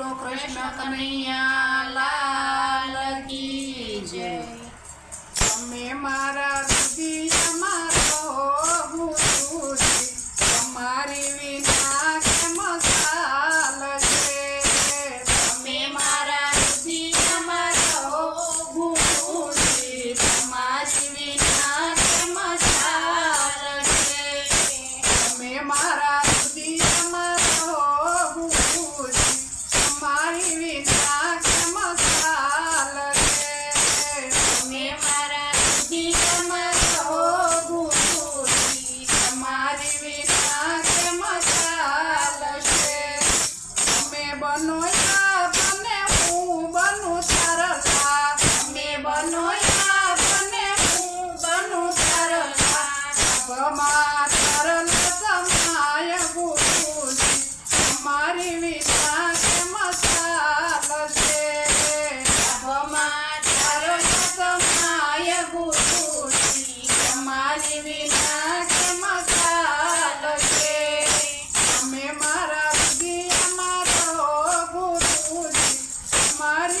બોલો કૃષ્ણ કનૈયા લાલ કી જય. તમે મારા હૃદય મારા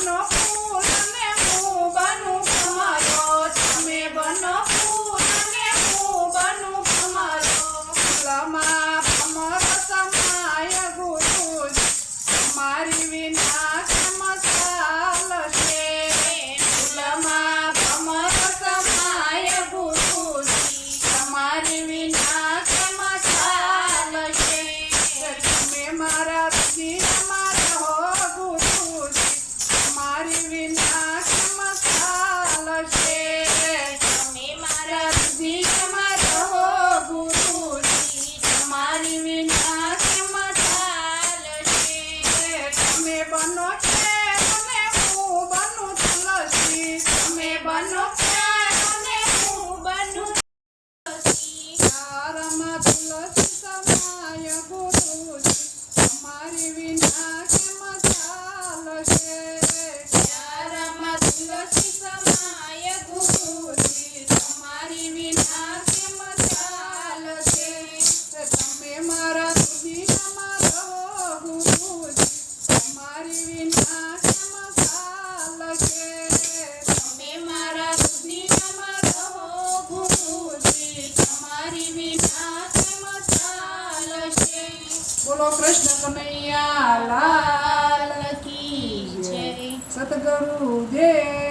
no pula. અમારી વિના કેમ ચાલશે સર્વ કૃષ્ણ કનૈયા લાલ કી જય. સતગુરુ દેવ